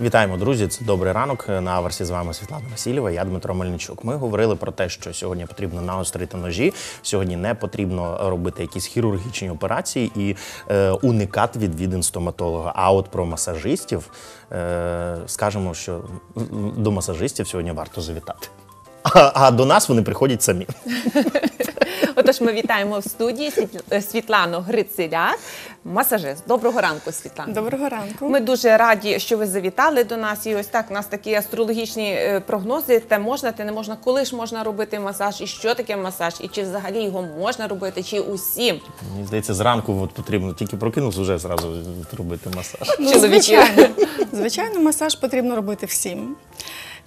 Вітаємо, друзі! Це добрий ранок. На аверсі з вами Світлана Васильєва. Я Дмитро Мельничук. Ми говорили про те, що сьогодні потрібно наострити ножі. Сьогодні не потрібно робити якісь хірургічні операції і е, уникати відвідин стоматолога. А от про масажистів е, скажемо, що до масажистів сьогодні варто завітати. А, а до нас вони приходять самі. Отож, ми вітаємо в студії Світ- е, Світлану Грицеляк, масажист. Доброго ранку, Світлана. Доброго ранку. Ми дуже раді, що ви завітали до нас. І ось так у нас такі астрологічні е, прогнози: те можна, те не можна. Коли ж можна робити масаж, і що таке масаж, і чи взагалі його можна робити, чи усім. Мені здається, зранку от потрібно тільки прокинувся, вже зразу робити масаж. Ну, звичайно, звичайно, масаж потрібно робити всім.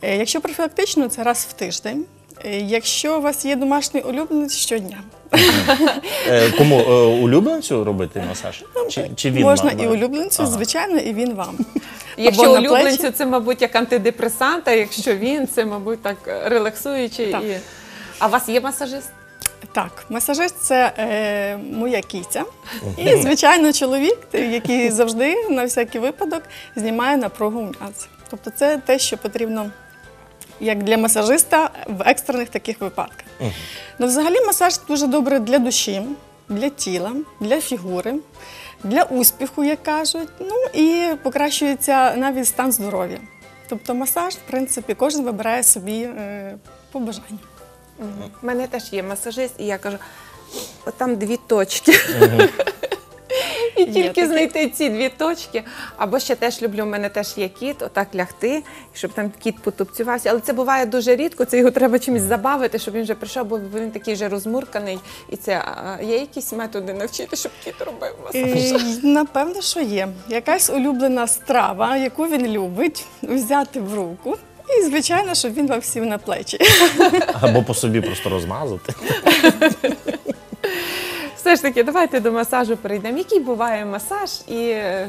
Е, Якщо профілактично, це раз в тиждень. Е, Якщо у вас є домашній улюбленець щодня, Е, Кому е, улюбленцю робити масаж? Чи, чи він можна вам? і улюбленцю, Ага. звичайно, і він вам. Якщо Або на улюбленцю, це, мабуть, як антидепресант, а якщо він, це, мабуть, так релаксуючий. Так. І... А у вас є масажист? Так, масажист це е, моя кіця. І, звичайно, чоловік, який завжди на всякий випадок знімає напругу м'яз. Тобто це те, що потрібно як для масажиста в екстрених таких випадках. Ну, взагалі, масаж дуже добре для душі, для тіла, для фігури, для успіху, як кажуть. Ну і покращується навіть стан здоров'я. Тобто масаж, в принципі, кожен вибирає собі е, по бажанню. У мене теж є масажист, і я кажу, там дві точки. І тільки знайти ці дві точки. Або ще теж люблю, в мене теж є кіт, отак лягти, щоб там кіт потупцювався. Але це буває дуже рідко, це його треба чимось забавити, щоб він вже прийшов, бо він такий вже розмурканий. І це а, є якісь методи навчити, щоб кіт робив масаж? Е, Напевно, що є. Якась улюблена страва, яку він любить, взяти в руку. І, звичайно, щоб він вам сів на плечі. Або по собі просто розмазати. Все ж таки, давайте до масажу перейдемо. Який буває масаж, і, е,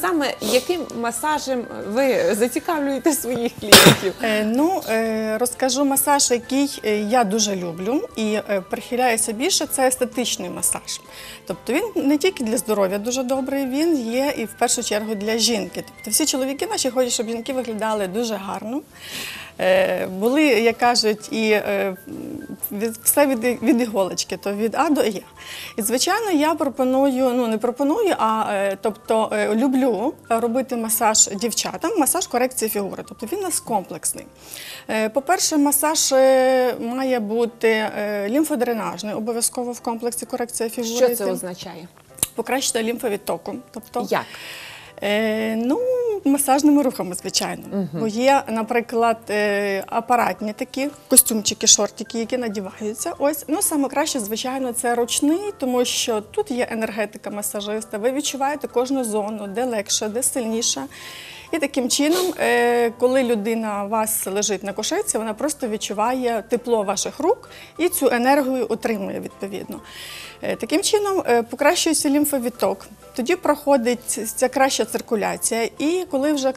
саме яким масажем ви зацікавлюєте своїх клієнтів? Е, Ну, е, розкажу масаж, який я дуже люблю і прихиляюся більше, це естетичний масаж. Тобто він не тільки для здоров'я дуже добрий, він є і в першу чергу для жінки. Тобто всі чоловіки наші хочуть, щоб жінки виглядали дуже гарно. Були, як кажуть, і від, все від, від іголочки, то від А до Я. І звичайно, я пропоную, ну не пропоную, а е, тобто е, люблю робити масаж дівчатам, масаж корекції фігури. Тобто він у нас комплексний. Е, По-перше, масаж має бути лімфодренажний, обов'язково в комплексі корекція фігури. Що це означає? Покращити лімфовідтоку. Тобто, Як? Е, ну, масажними рухами, звичайно. Бо є, наприклад, е, апаратні такі костюмчики, шортики, які надіваються. Ось, ну саме краще, звичайно, це ручний, тому що тут є енергетика масажиста. Ви відчуваєте кожну зону, де легше, де сильніше. І таким чином, е, коли людина у вас лежить на кошиці, вона просто відчуває тепло ваших рук і цю енергію отримує відповідно. Е, Таким чином е, покращується лімфовідток. Тоді проходить ця краща циркуляція, і коли вже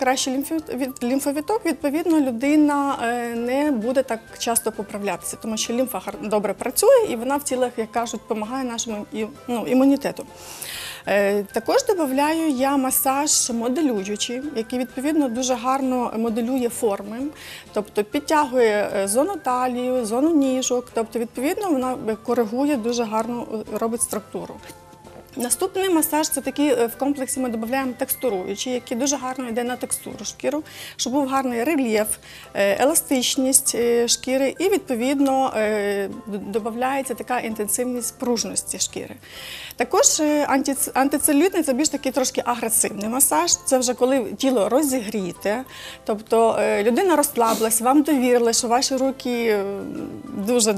від- лімфовідток, відповідно людина не буде так часто поправлятися, тому що лімфа добре працює і вона в тілах, як кажуть, допомагає нашому ну, імунітету. Е, Також додаю я масаж моделюючий, який відповідно дуже гарно моделює форми, тобто підтягує е, зону талію, зону ніжок, тобто відповідно вона е, коригує дуже гарно робить структуру. Наступний масаж це такий е, в комплексі ми додаємо текстуруючий, який дуже гарно йде на текстуру шкіру, щоб був гарний рельєф, е, еластичність е, шкіри і відповідно додається така інтенсивність пружності шкіри. Також антицелюлітний це більш такий трошки агресивний масаж. Це вже коли тіло розігріте, тобто людина розслаблась, вам довірили, що ваші руки дуже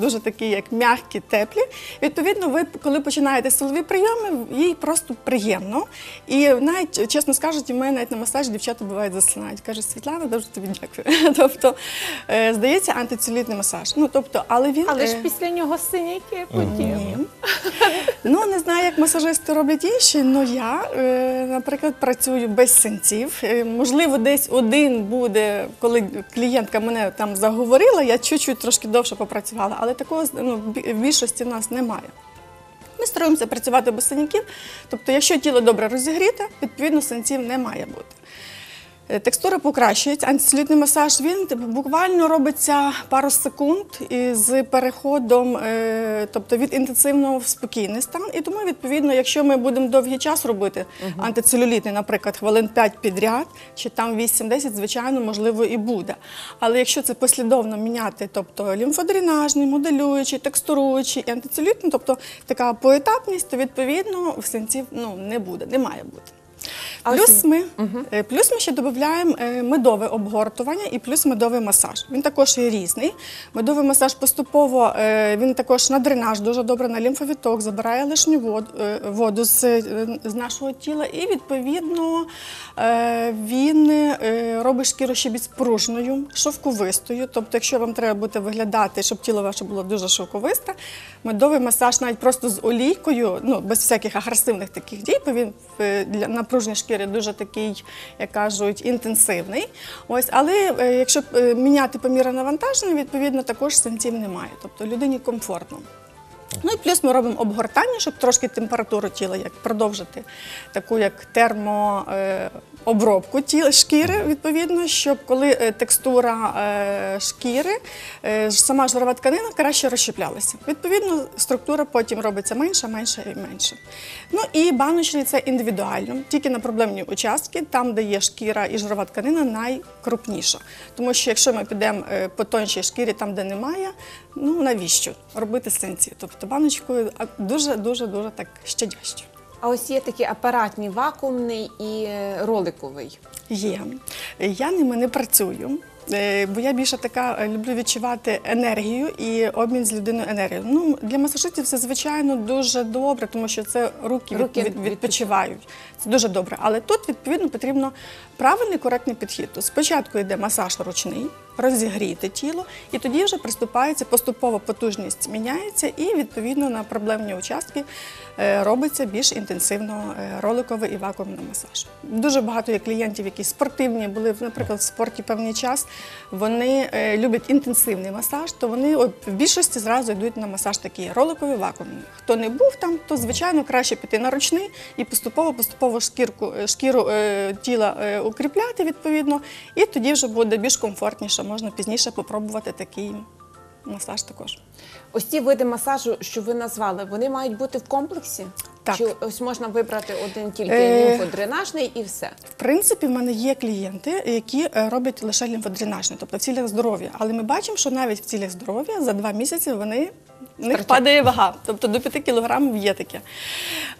дуже такі, як м'які, теплі. Відповідно, ви коли починаєте силові прийоми, їй просто приємно. І навіть чесно скажуть, у мене навіть на масажі дівчата бувають засинають. Кажуть, Світлана, дуже тобі дякую. Тобто, е, здається, антицелюлітний масаж. Ну тобто, але він Але ж е, після нього синяки потім. Ну, не знаю, як масажисти роблять інші, але я, е, наприклад, працюю без синців. Можливо, десь один буде, коли клієнтка мене там заговорила, я чуть-чуть трошки довше попрацювала, але такого ну, в більшості в нас немає. Ми стараємося працювати без синяків. Тобто, якщо тіло добре розігріте, відповідно синців не має бути. Е, Текстура покращується. Антицелюлітний масаж він типу, буквально робиться пару секунд з переходом, е, тобто від інтенсивного в спокійний стан. І тому, відповідно, якщо ми будемо довгий час робити антицелюлітний, наприклад, хвилин 5 підряд, чи там 8-10, звичайно, можливо, і буде. Але якщо це послідовно міняти, тобто лімфодренажний, моделюючий, текстуруючий і антицелюлітний, тобто така поетапність, то відповідно в сенсів ну, не буде, не має бути. Плюс ми, е, плюс ми ще додаємо е, медове обгортування і плюс медовий масаж. Він також є різний. Медовий масаж поступово е, він також на дренаж дуже добре, на лімфовіток, забирає лишню воду, воду з, з нашого тіла, і відповідно він робить шкіру ще більш пружною, шовковистою. Тобто, якщо вам треба буде виглядати, щоб тіло ваше було дуже шовковисте, медовий масаж навіть просто з олійкою, ну без всяких агресивних таких дій, бо він е, для напруження шкіри дуже такий, як кажуть, інтенсивний. Ось, але е, якщо е, міняти поміра навантаження, відповідно також сенсів немає. Тобто людині комфортно. Ну і плюс ми робимо обгортання, щоб трошки температуру тіла як продовжити, таку як термообробку тіла шкіри, відповідно, щоб коли е, текстура е, шкіри, е, сама жирова тканина краще розщеплялася. Відповідно, структура потім робиться менша, менша і менше. Ну і баночний це індивідуально, тільки на проблемні участки, там, де є шкіра і жирова тканина, найкрупніша. Тому що якщо ми підемо по тоншій шкірі, там, де немає, ну навіщо робити сенсі? Тобто баночкою дуже дуже дуже так щадяще. А ось є такі апаратні, вакуумний і е, роликовий. Є. Я ними не працюю. е, Бо я більше така е, люблю відчувати енергію і обмін з людиною енергією. Ну для масажистів це звичайно дуже добре, тому що це руки, Руки від- відпочивають. Це дуже добре. Але тут відповідно потрібно правильний коректний підхід. Спочатку йде масаж ручний, розігріти тіло, і тоді вже приступається поступово потужність міняється, і відповідно на проблемні участки е, робиться більш інтенсивно е, роликовий і вакуумний масаж. Дуже багато є клієнтів, які спортивні були, наприклад, в спорті певний час. Вони е, люблять інтенсивний масаж, то вони в більшості зразу йдуть на масаж такий роликовий вакуумний. Хто не був там, то звичайно краще піти на ручний і поступово поступово шкірку шкіру тіла укріпляти відповідно, і тоді вже буде більш комфортніше. Можна пізніше попробувати такий масаж також. Ось ці види масажу, що ви назвали, вони мають бути в комплексі? Так. Чи ось можна вибрати один тільки Е. лімфодренажний і все? В принципі, в мене є клієнти, які е, роблять лише лімфодренажний, тобто в цілях здоров'я. Але ми бачимо, що навіть в цілях здоров'я за два місяці вони. В них падає вага, тобто до 5 кілограмів є таке.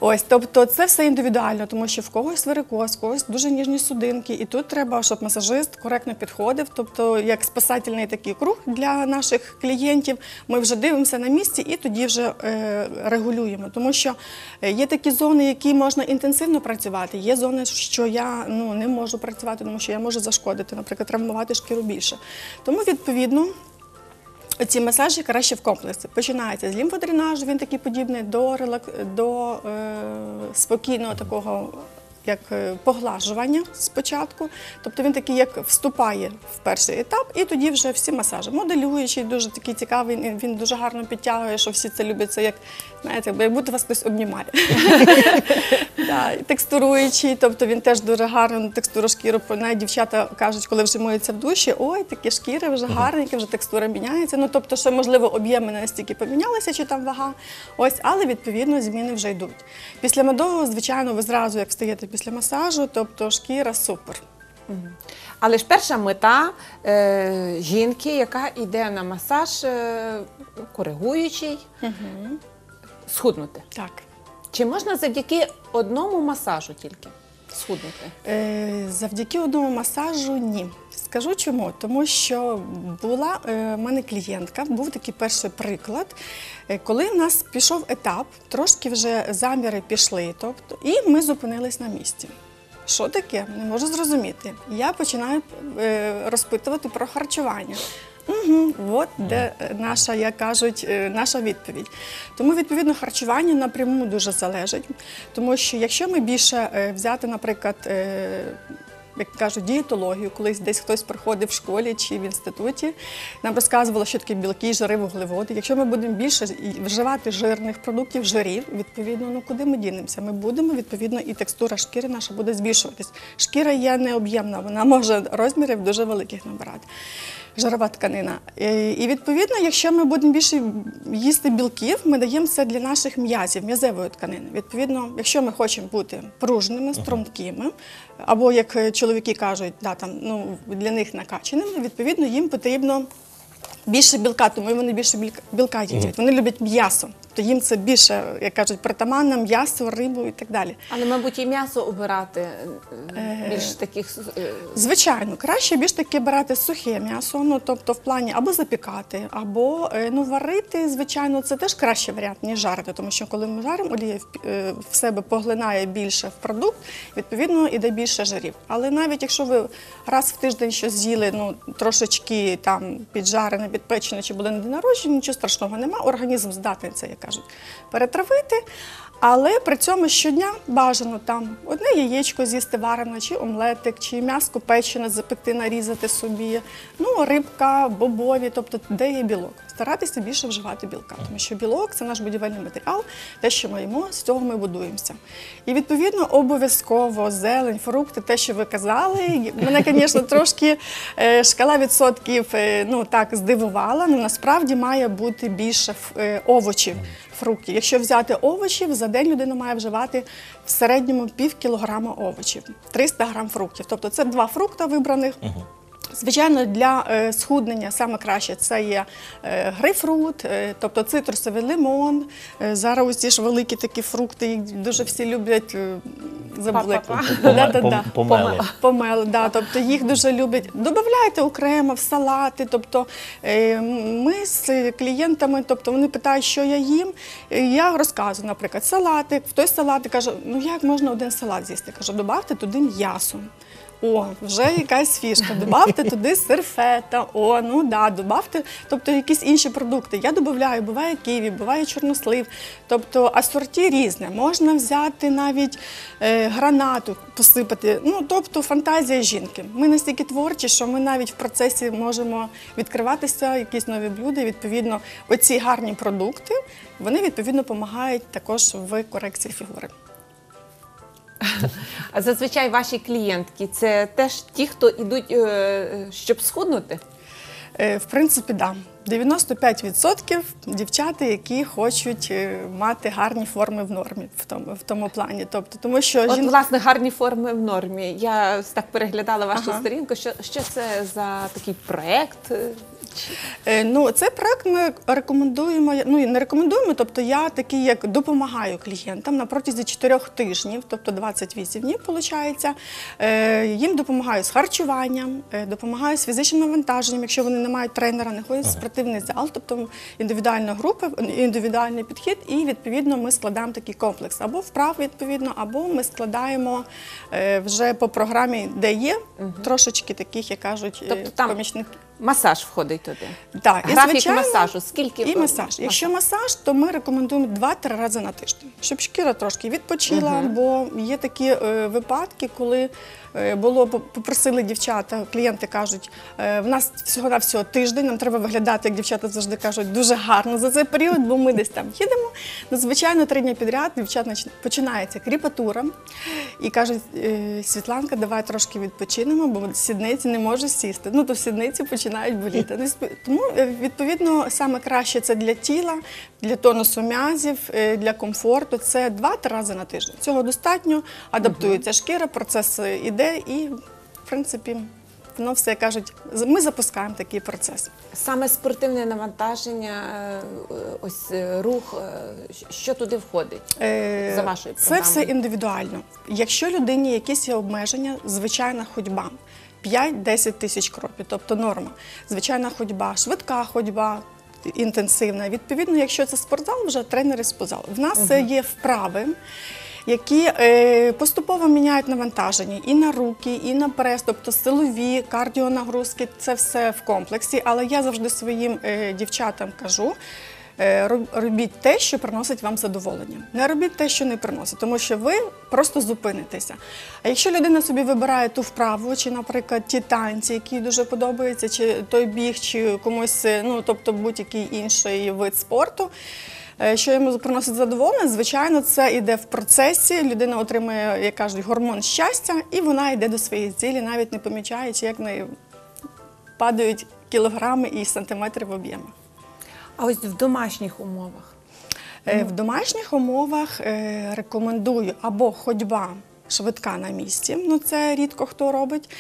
Ось, тобто це все індивідуально, тому що в когось варикоз, в когось дуже ніжні судинки, і тут треба, щоб масажист коректно підходив, тобто як спасательний такий круг для наших клієнтів. Ми вже дивимося на місці і тоді вже е, регулюємо. Тому що е, є такі зони, які можна інтенсивно працювати. Є зони, що я ну не можу працювати, тому що я можу зашкодити, наприклад, травмувати шкіру більше. Тому відповідно. Ці масажі краще в комплексі. Починається з лімфодренажу, він такий подібний до, до е... спокійного такого як е, поглажування спочатку. Тобто він такий, як вступає в перший етап, і тоді вже всі масажі. Моделюючий, дуже такий цікавий, він- дуже гарно підтягує, що всі це люблять. Це як, знаєте, як будто вас хтось обнімає. Текстуруючий, тобто він теж дуже гарно текстуру шкіри. Навіть дівчата кажуть, коли вже миються в душі, ой, такі шкіри вже гарненькі, вже текстура міняється. Ну тобто, що можливо об'єми не настільки помінялися, чи там вага. Ось, але відповідно зміни вже йдуть. Після медового, звичайно, ви зразу як встаєте після масажу, тобто шкіра супер. Але ж перша мета е, жінки, яка йде на масаж е, коригуючий, схуднути. Так. Чи можна завдяки одному масажу тільки схуднути? Е, Завдяки одному масажу ні. Скажу чому. Тому що була е, в мене клієнтка, був такий перший приклад, е, коли в нас пішов етап, трошки вже заміри пішли, тобто, і ми зупинились на місці. Що таке? Не можу зрозуміти. Я починаю е, розпитувати про харчування. Угу, от де е, наша, як кажуть, е, наша відповідь. Тому відповідно харчування напряму дуже залежить. Тому що якщо ми більше е, взяти, наприклад, як кажуть, дієтологію. Колись десь хтось приходив в школі чи в інституті, нам розказувало, що таке білки, жири, вуглеводи. Якщо ми будемо більше вживати жирних продуктів, жирів, відповідно, ну куди ми дінемося? Ми будемо, відповідно, і текстура шкіри наша буде збільшуватись. Шкіра є необ'ємна, вона може розмірів дуже великих набирати. Жирова тканина. Е, І відповідно, якщо ми будемо більше їсти білків, ми даємо це для наших м'язів, м'язевої тканини. Відповідно, якщо ми хочемо бути пружними, стрункими, або як чоловіки кажуть, да, там, ну, для них накаченими, відповідно, їм потрібно більше білка, тому вони більше білка їдять. Вони люблять м'ясо. То їм це більше, як кажуть, притаманно, м'ясо, рибу і так далі. Але, мабуть, і м'ясо обирати е, більш таких е, Звичайно, краще більш таки брати сухе м'ясо, ну тобто в плані або запікати, або е, ну варити. Звичайно, це теж кращий варіант, ніж жарити, тому що коли ми жаримо, олія в- е, себе поглинає більше в продукт, відповідно іде більше жирів. Але навіть якщо ви раз в тиждень щось з'їли, ну трошечки там піджарене, підпечене чи буде на день народження, нічого страшного нема. Організм здатний це, як кажуть, перетравити. Але при цьому щодня бажано там одне яєчко з'їсти варене, чи омлетик, чи м'яско печене запекти, нарізати собі. Ну, рибка, бобові, тобто де є білок. Старатися більше вживати білка, тому що білок це наш будівельний матеріал, те, що ми їмо, з цього ми будуємося. І відповідно обов'язково зелень, фрукти, те, що ви казали. Мене, звісно, трошки е, шкала відсотків е, ну так здивувала. Ну насправді має бути більше е, овочів фруктів. Якщо взяти овочів, за день людина має вживати в середньому пів кілограма овочів, 300 грам фруктів. Тобто це два фрукта вибраних. Звичайно, для е, схуднення саме краще це є е, грейпфрут, е, тобто цитрусовий лимон. Зараз ось ці ж великі такі фрукти, їх дуже всі люблять. Забули. Помели. Помели, да, тобто їх дуже люблять. Добавляйте окремо в салати. Тобто ми з клієнтами, тобто вони питають, що я їм. Я розказую, наприклад, салатик. В той салатик кажу, ну як можна один салат з'їсти? Кажу, добавте туди м'ясо. О, вже якась фішка. Добавте туди сир фета. О, ну да, добавте, тобто якісь інші продукти. Я додаю, буває ківі, буває чорнослив. Тобто асорті різне. Можна взяти навіть е, гранату, посипати. Ну, тобто фантазія жінки. Ми настільки творчі, що ми навіть в процесі можемо відкриватися, якісь нові блюда. Відповідно, оці гарні продукти вони відповідно допомагають також в корекції фігури. А зазвичай ваші клієнтки це теж ті, хто йдуть, е, щоб схуднути. Е, В принципі, да. 95% дівчата, які хочуть е, мати гарні форми в нормі в тому, в тому плані. Тобто, тому що От, жін- власне, гарні форми в нормі. Я так переглядала вашу Ага. сторінку. Що, що це за такий проект? Е, Ну, цей проект ми рекомендуємо. Ну і не рекомендуємо. Тобто, я такий, як допомагаю клієнтам на протязі 4 тижнів, тобто 28 днів, виходить. Е, Їм допомагаю з харчуванням, е, допомагаю з фізичним навантаженням, якщо вони не мають тренера, не ходять в спортивний зал, тобто індивідуальна група, індивідуальний підхід, і відповідно ми складаємо такий комплекс або вправ, відповідно, або ми складаємо е, вже по програмі, де є трошечки таких, як кажуть, Тобто там помічники. Масаж входить туди. Так, Графік масажу. Скільки і масаж. Якщо масаж, то ми рекомендуємо 2-3 рази на тиждень, щоб шкіра трошки відпочила, бо є такі е, випадки, коли було попросили дівчата, клієнти кажуть, е, в нас всього на всього тиждень, нам треба виглядати, як дівчата завжди кажуть, дуже гарно за цей період, бо ми десь там їдемо. Ну, звичайно, три дні підряд дівчат починається кріпатура і кажуть, «Е, Світланка, давай трошки відпочинемо, бо сідниці не можу сісти. Ну то сідниці починають боліти. Ну, Тому е, відповідно саме краще це для тіла, для тонусу м'язів, е, для комфорту. Це 2-3 рази на тиждень. Цього достатньо, адаптується шкіра, процес е, іде і, в принципі, воно все кажуть. Ми запускаємо такий процес. Саме спортивне навантаження, е, ось е, рух, е, що туди входить? За вашою Це все індивідуально. Якщо людині якісь є обмеження, звичайна ходьба. 5-10 тисяч кроків, тобто норма. Звичайна ходьба, швидка ходьба, інтенсивна. Відповідно, якщо це спортзал, вже тренери спортзалу. В нас е, є вправи. Які е, поступово міняють навантаження і на руки, і на прес, тобто силові, кардіонагрузки, це все в комплексі. Але я завжди своїм е, дівчатам кажу: е, робіть те, що приносить вам задоволення. Не робіть те, що не приносить, тому що ви просто зупинитеся. А якщо людина собі вибирає ту вправу, чи, наприклад, ті танці, які дуже подобаються, чи той біг, чи комусь, ну тобто будь-який інший вид спорту. Е, Що йому приносить задоволення, звичайно, це йде в процесі. Людина отримує, як кажуть, гормон щастя, і вона йде до своєї цілі, навіть не помічаючи, як в неї падають кілограми і сантиметри в об'ємах. А ось в домашніх умовах. Е, В домашніх умовах е, рекомендую або ходьба швидка на місці, ну це рідко хто робить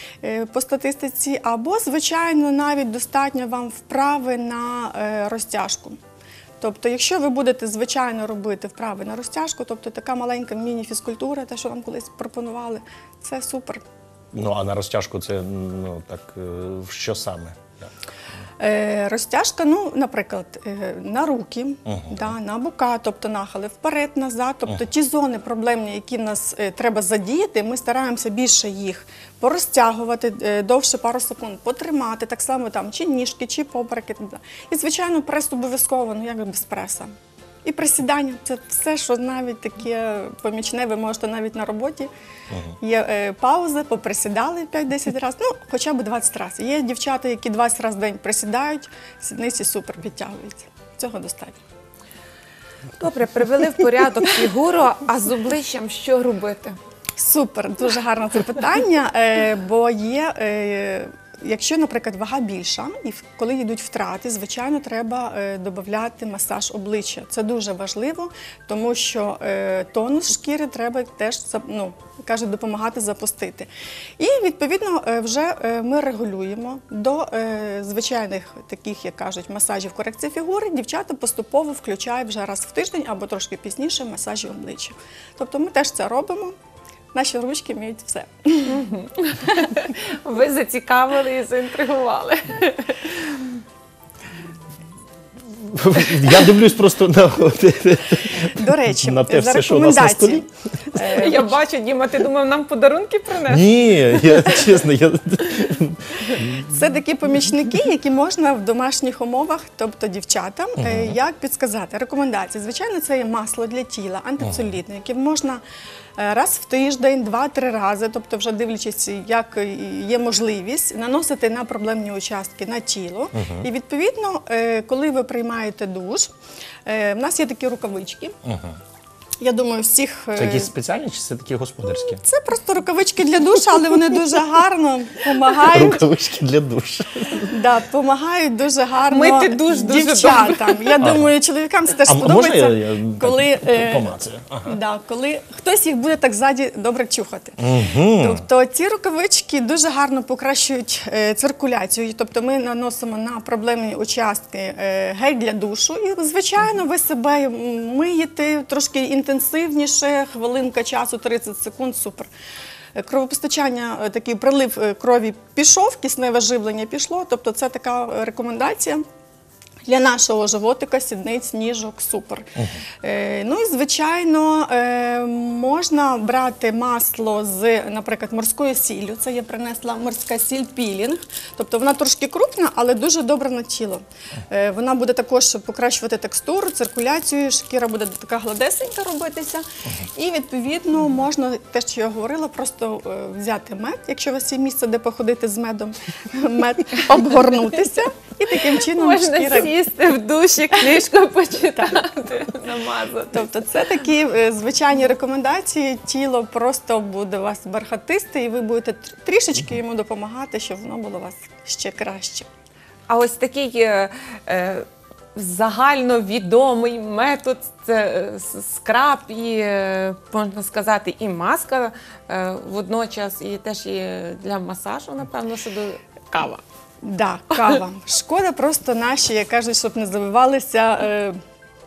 по статистиці, або, звичайно, навіть достатньо вам вправи на розтяжку. Тобто, якщо ви будете звичайно робити вправи на розтяжку, тобто така маленька міні-фізкультура, те, що вам колись пропонували, це супер. Ну а на розтяжку це ну так е, що саме? Так. Е, розтяжка, ну, наприклад, е, на руки, да, на бока, тобто нахили вперед, назад. Тобто ті зони проблемні, які в нас е, треба задіяти, ми стараємося більше їх порозтягувати е, довше пару секунд, потримати, так само там чи ніжки, чи попереки. так далі. І, звичайно, прес обов'язково, ну як без преса. І присідання це все, що навіть таке помічне, ви можете навіть на роботі. Є е, паузи, поприсідали 5-10 разів, ну хоча б 20 разів. Є дівчата, які 20 разів в день присідають, сідниці супер підтягуються. Цього достатньо. Добре, привели в порядок фігуру, а з обличчям що робити? Супер, дуже гарне це питання, е, бо є. е, Якщо, наприклад, вага більша, і коли йдуть втрати, звичайно, треба е, додати масаж обличчя. Це дуже важливо, тому що е, тонус шкіри треба теж ну, кажуть, допомагати запустити. І відповідно е, вже ми регулюємо до звичайних таких, як кажуть, масажів корекції фігури. Дівчата поступово включають вже раз в тиждень або трошки пізніше масажі обличчя. Тобто ми теж це робимо. Наші ручки вміють все. Ви зацікавили і заінтригували. Я дивлюсь просто на, До речі, на те за все, що у нас на столі. рекомендації. Я бачу, Діма, ти думав, нам подарунки принесли? Ні, я чесно, я Це такі помічники, які можна в домашніх умовах, тобто дівчатам, е, як підсказати. Рекомендації. Звичайно, це є масло для тіла, антицелюлітне, яке можна е, раз в тиждень, два-три рази, тобто вже дивлячись, як е, є можливість, наносити на проблемні участки на тіло. І відповідно, е, коли ви приймаєте душ, е, в нас є такі рукавички. Я думаю, всіх е, це якісь спеціальні чи це такі господарські? це просто рукавички для душу, але вони дуже гарно допомагають. Рукавички для душу. Да, допомагають дуже гарно Мити душ дуже дівчатам. Я думаю, чоловікам це теж А можна сподобається, я, я коли, е, помацаю? Ага. да, коли хтось їх буде так ззаді добре чухати. Тобто ці рукавички дуже гарно покращують е, циркуляцію. Тобто ми наносимо на проблемні участки е, гель для душу. І, звичайно, ви себе м, миєте трошки інтенсивніше, хвилинка часу, 30 секунд, супер. Е, Кровопостачання, е, такий прилив е, крові пішов, кисневе живлення пішло. Тобто це така рекомендація. Для нашого животика, сідниць, ніжок, супер. Е, ну і звичайно, е, можна брати масло з, наприклад, морською сіллю. Це я принесла морська сіль пілінг. Тобто вона трошки крупна, але дуже добра на тіло. Е, вона буде також покращувати текстуру, циркуляцію, шкіра буде така гладесенька робитися. І відповідно можна те, що я говорила, просто е, взяти мед, якщо у вас є місце, де походити з медом, мед обгорнутися. І таким чином шкіра сісти в душі, книжку почитати, намазати. Тобто це такі е, звичайні рекомендації. Тіло просто буде вас бархатисте, і ви будете тр- трішечки йому допомагати, щоб воно було у вас ще краще. А ось такий е, е, загальновідомий метод це е, с- скраб і, е, можна сказати, і маска е, водночас, і теж і для масажу, напевно, що до кава. Да, кава. Шкода просто наші, я кажу, щоб не забивалися е,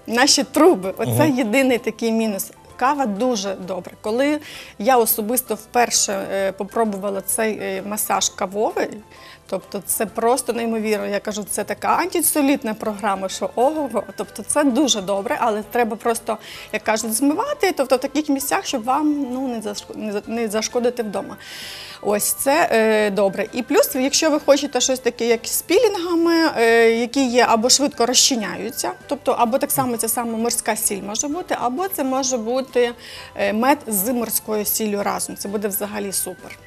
наші труби. Оце єдиний такий мінус. Кава дуже добре. Коли я особисто вперше е, попробувала цей е, масаж кавовий, Тобто це просто неймовірно. Я кажу, це така антицелітна програма, що ого. Тобто це дуже добре, але треба просто, як кажуть, змивати, тобто в таких місцях, щоб вам ну, не зашкодити вдома. Ось це е, добре. І плюс, якщо ви хочете щось таке, як з пілінгами, е, які є або швидко розчиняються, тобто або так само ця сама морська сіль може бути, або це може бути е, мед з морською сіллю разом. Це буде взагалі супер.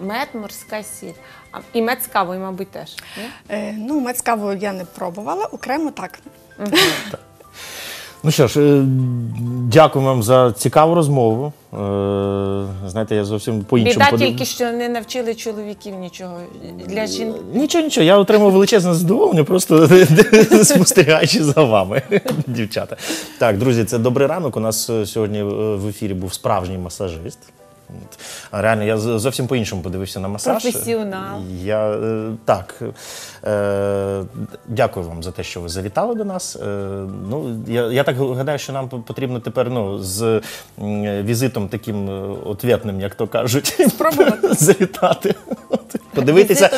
Мед, морська сіль. А, і мед з кавою, мабуть, теж. ні? Е, ну, мед з кавою я не пробувала, окремо так. Ну що ж, е, дякую вам за цікаву розмову. Е, Знаєте, я зовсім по-іншому Біда подив- тільки, що не навчили чоловіків нічого. Для жін... Нічого, нічого, я отримав величезне задоволення, просто спостерігаючи за вами, дівчата. Так, друзі, це добрий ранок. У нас е, сьогодні е, в ефірі був справжній масажист. От. А Реально, я зовсім по-іншому подивився на масаж. Професіонал. Я е, так. Е, дякую вам за те, що ви завітали до нас. Е, ну, я, я так гадаю, що нам потрібно тепер ну, з візитом таким е, ответним, як то кажуть, Спробувати. завітати. Подивитися.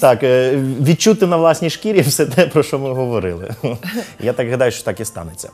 Так, е, відчути на власній шкірі все те, про що ми говорили. Я так гадаю, що так і станеться.